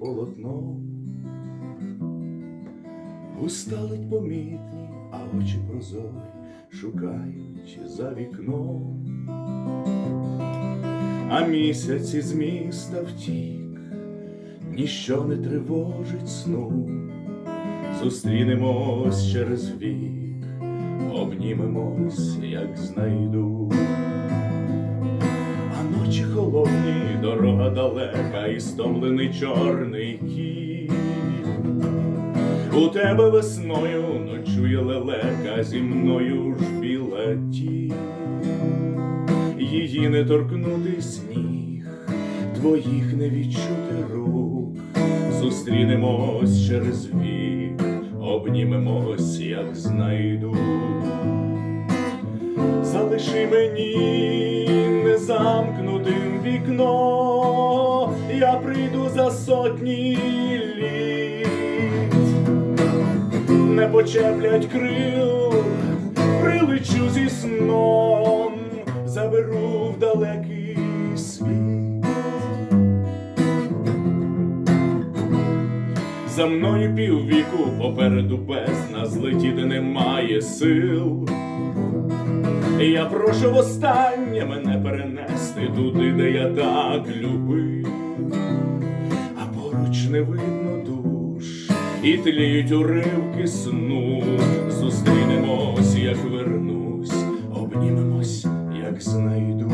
полотном. Усталить помітні, а очі прозорі шукають за вікном. А місяць із міста втік, ніщо не тривожить сну. Зустрінемось через вік, обнімемось, як знайду. Холодні, дорога далека, і стомлений чорний кіт. У тебе весною ночує лелека, зі мною ж біла тінь. Її не торкнутись ніг, твоїх не відчути рук. Зустрінемось через вік, обнімемось, як знайду. Залиши мені незамкнутим вікно, я прийду за сотні літ, не почеплять крил, прилечу зі сном, заберу в далекий світ. За мною піввіку попереду бездна злетіти немає сил. Я прошу востаннє мене перенести туди, де я так любив, а поруч не видно душ, і тліють уривки сну. Зустрінемось, як вернусь, обнімемось, як знайду.